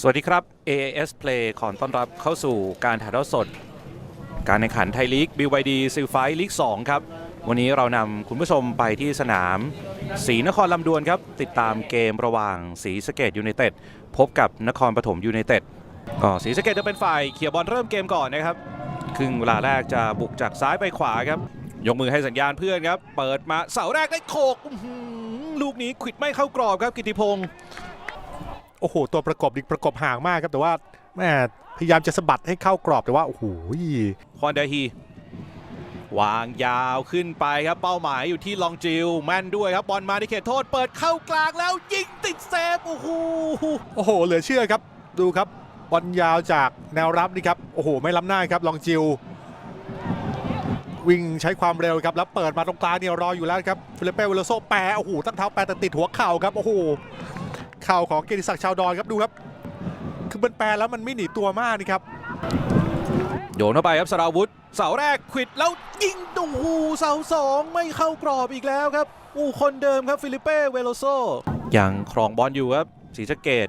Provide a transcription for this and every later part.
สวัสดีครับ AAS Play ขอต้อนรับเข้าสู่การถ่ายทอดสด การแข่งขันไทยลีก BYD ซิลไฟลีก 2 ครับ วันนี้เรานำคุณผู้ชมไปที่สนามศรีนครลำดวนครับ ติดตามเกมระหว่างศรีสะเกดยูไนเต็ดพบกับนครปฐมยูไนเต็ดก็ศรีสะเกดจะเป็นฝ่ายเขี่ยบอลเริ่มเกมก่อนนะครับ ครึ่งเวลาแรกจะบุกจากซ้ายไปขวาครับ ยกมือให้สัญญาณเพื่อนครับ เปิดมาเสาแรกได้โขกลูกนี้ขิดไม่เข้ากรอบครับกิติพงศ์ โอ้โห ตัวประกบดิประกบห่างมากครับ แต่ว่าแม่พยายามจะสะบัดให้เข้ากรอบแต่ว่าโอ้โหคอนเดฮีวางยาวขึ้นไปครับเป้าหมายอยู่ที่ลองจิวแม่นด้วยครับบอลมาที่เขตโทษเปิดเข้ากลางแล้วยิงติดเซฟโอ้โหโอ้โห เหลือเชื่อครับ ดูครับบอลยาวจากแนวรับนี่ครับโอ้โห ไม่ล้ำหน้าครับลองจิววิ่งใช้ความเร็วครับแล้วเปิดมาตรงกลางเนี่ยรออยู่แล้วครับฟิลิปเป้เวโลโซแปรโอ้โหตั้งเท้าแปรแต่ติดหัวเข่าครับโอ้โห เข่าของเกียรติศักดิ์ชาวดอนครับดูครับ คือมันแปรแล้วมันไม่หนีตัวมากนี่ครับ โยนเข้าไปครับสราวุธเสาแรกขวิดแล้วยิงโอ้โหเสาสองไม่เข้ากรอบอีกแล้วครับ อู้คนเดิมครับฟิลิปเป้เวโลโซยังครองบอลอยู่ครับศรีสะเกด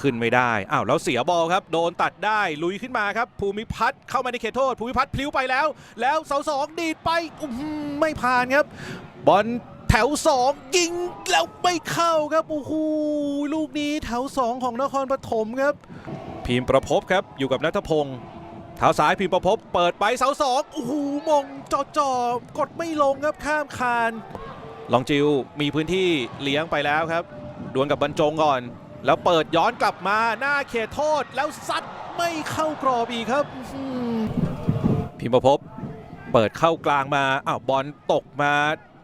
ขึ้นไม่ได้ อ้าว แล้วเสียบอลครับ โดนตัดได้ลุยขึ้นมาครับ ภูมิพัฒน์เข้ามาในเขตโทษ ภูมิพัฒน์พลิ้วไปแล้ว แล้วเสาสองดีดไปอื้อหือไม่ผ่านครับ บอล แถวสองยิงแล้วไม่เข้าครับโอ้โหลูกนี้แถวสองของนครปฐมครับ พิมประพบครับอยู่กับนัทพงศ์เท้าซ้ายพิมประพบ เปิดไปเสาสองโอ้โหมงจ่อจ่อกดไม่ลงครับข้ามคานลองจิวมีพื้นที่เลี้ยงไปแล้วครับดวลกับบรรจงก่อน แล้วเปิดย้อนกลับมาหน้าเขตโทษแล้วซัดไม่เข้ากรอบอีกครับพิมประพบ เปิดเข้ากลางมาอ้าวบอลตกมา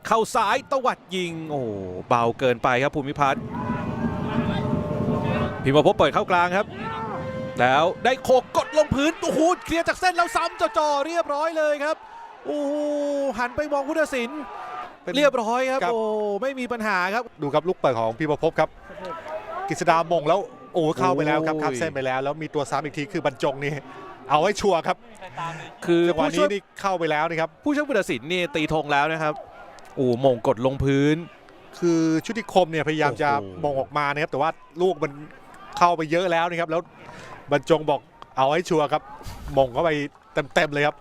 เข้าซ้ายตวัดยิง โอ้โหเบาเกินไปครับภูมิพัฒน์พิมพ์ประพบเปิดเข้ากลางครับ แล้วได้โขกกดลงพื้นโอ้โหเคลียร์จากเส้นแล้วซ้ำจ่อๆเรียบร้อยเลยครับโอ้โหหันไปมองผู้ตัดสินเป็นเรียบร้อยครับครับโอ้ไม่มีปัญหาครับดูครับลูกเปิดของพี่ประพบครับกฤษดามงแล้วโอ้เข้าไปแล้วครับโอ้ยข้ามเส้นไปแล้วแล้วมีตัวซ้ำอีกทีคือบรรจงนี่เอาให้ชัวร์ครับ คือจังหวะผู้ช่นี้วยนี่เข้าไปแล้วนะครับ ผู้ช่วยผู้ตัดสินนี่ตีธงแล้วนะครับ โอ้มงกดลงพื้น คือชุติคมเนี่ยพยายามจะโอ้โหมงออกมานะครับแต่ว่าลูกมันเข้าไปเยอะแล้วนะครับ แล้วบรรจงบอกเอาให้ชัวร์ครับมงเข้าไปเต็มๆเลยครับ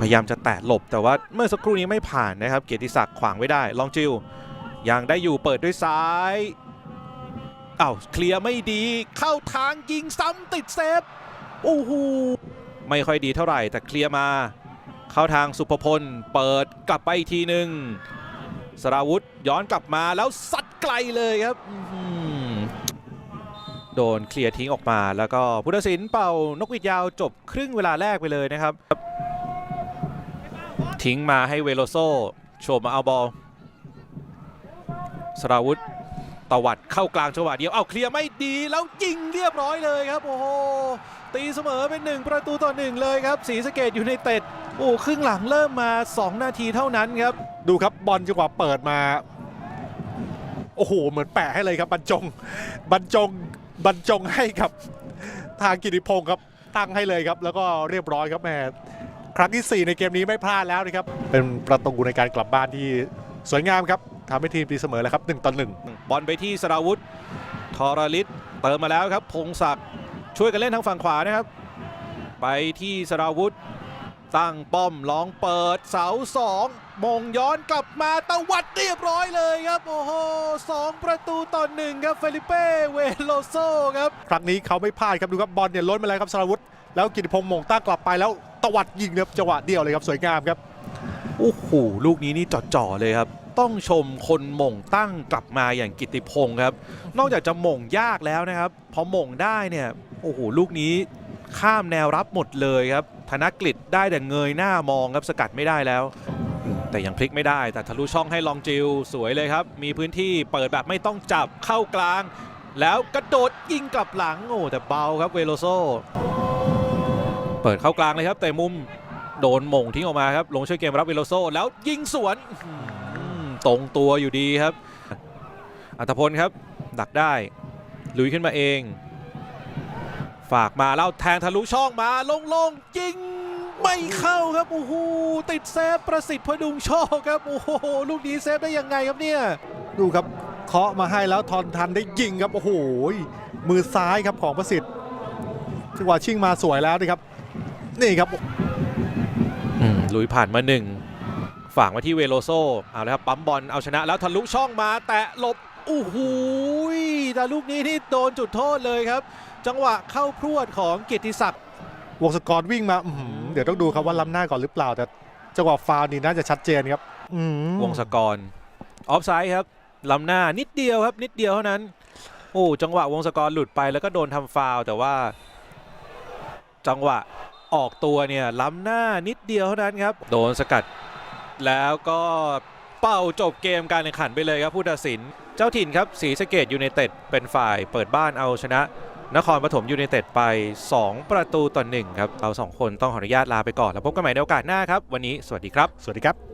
พยายามจะแตะหลบแต่ว่าเมื่อสักครู่นี้ไม่ผ่านนะครับ เกียรติศักดิ์ขวางไว้ได้ ลองจิวยังได้อยู่เปิดด้วยซ้ายอ้าวเคลียร์ไม่ดีเข้าทางยิงซ้ำติดเซฟโอ้โหไม่ค่อยดีเท่าไหร่แต่เคลียร์มา เข้าทางสุภพล เปิดกลับไปอีกทีหนึ่งสราวุธย้อนกลับมาแล้วซัดไกลเลยครับโดนเคลียร์ทิ้งออกมา แล้วก็พุทธศิลป์เป่านกหวีดยาวจบครึ่งเวลาแรกไปเลยนะครับ ทิ้งมาให้เวโลโซโฉบมาเอาบอลสราวุธตวัดเข้ากลางจังหวะเดียว เอาเคลียร์ไม่ดีแล้วยิงเรียบร้อยเลยครับ โอ้โห ตีเสมอเป็นหนึ่งประตูต่อหนึ่งเลยครับ สีสเกตอยู่ในเต็ด โอ้ครึ่งหลังเริ่มมา 2 นาทีเท่านั้นครับ ดูครับบอลจังหวะเปิดมา โอ้โห เหมือนแปะให้เลยครับบรรจงบรรจงบรรจงให้กับทางกิติพงศ์ครับตั้งให้เลยครับ แล้วก็เรียบร้อยครับแม่ครั้งที่ 4 ในเกมนี้ไม่พลาดแล้วนะครับ เป็นประตูในการกลับบ้านที่สวยงามครับทำให้ทีมตีเสมอแล้วครับ1ต่อ1บอลไปที่สราวุธทอรลิตเติมมาแล้วครับพงศักดิ์ช่วยกันเล่นทางฝั่งขวานะครับ ไปที่สราวุธ ตั้งป้อมลองเปิดเสาสองมงย้อนกลับมาตะวัดเรียบร้อยเลยครับ โอ้โหสองประตูต่อหนึ่งครับเฟลิเป้เวโลโซครับ ครั้งนี้เขาไม่พลาดครับดูครับบอลเนี่ยล้นมาแล้วครับสราวุธ แล้วกิติพงศ์มงตั้งกลับไปแล้วตวัดยิงครับจังหวะเดียวเลยครับสวยงามครับโอ้โหลูกนี้นี่จ่อๆเลยครับต้องชมคนหม่งตั้งกลับมาอย่างกิติพงศ์ครับ นอกจากจะหม่งยากแล้วนะครับ พอหม่งได้เนี่ย โอ้โห ลูกนี้ข้ามแนวรับหมดเลยครับ ธนกฤษได้แต่เงยหน้ามองครับสกัดไม่ได้แล้ว แต่ยังพลิกไม่ได้แต่ทะลุช่องให้ลองจิวสวยเลยครับ มีพื้นที่เปิดแบบไม่ต้องจับเข้ากลาง แล้วกระโดดยิงกลับหลังโอ้แต่เบาครับเวโลโซเปิดเข้ากลางเลยครับ แต่มุมโดนหม่งทิ้งออกมาครับ ลงช่วยเกมรับเวโลโซแล้วยิงสวนตรงตัวอยู่ดีครับ อัตพลครับ ดักได้ลุยขึ้นมาเอง ฝากมาแล้วแทงทะลุช่องมาลงๆยิงไม่เข้าครับโอ้โหติดเซฟประสิทธิ์พดุงโชคครับโอ้โหลูกนี้เซฟได้ยังไงครับเนี่ยดูครับเคาะมาให้แล้วทอนทันได้ยิงครับโอ้โหมือซ้ายครับของประสิทธิ์จังหวะชิงมาสวยแล้วนะครับ นี่ครับอืมลุยผ่านมาหนึ่งฝากมาที่เวโลโซเอาแล้วครับปั๊มบอลเอาชนะแล้วทะลุช่องมาแตะหลบโอ้โห แต่ลูกนี้ที่โดนจุดโทษเลยครับ จังหวะเข้าพรวดของเกียรติศักดิ์วงศกรวิ่งมาอื้อหือเดี๋ยวต้องดูครับว่าล้ำหน้าก่อนหรือเปล่า แต่จังหวะฟาวล์นี่น่าจะชัดเจนครับอื้อหือวงศกรออฟไซด์ครับล้ำหน้านิดเดียวครับ นิดเดียวเท่านั้น โอ้จังหวะวงศกรหลุดไปแล้วก็โดนทำฟาวล์แต่ว่า จังหวะออกตัวเนี่ยล้ำหน้านิดเดียวเท่านั้นครับ โดนสกัด แล้วก็เป่าจบเกมการแข่งขันไปเลยครับผู้ตัดสิน เจ้าถิ่นครับศรีสะเกดยูไนเต็ดเป็นฝ่ายเปิดบ้านเอาชนะ นครปฐมยูไนเต็ดไป 2 ประตูต่อหนึ่งครับเราสองคนต้องขออนุญาตลาไปก่อน แล้วพบกันใหม่ในโอกาสหน้าครับ วันนี้สวัสดีครับ สวัสดีครับ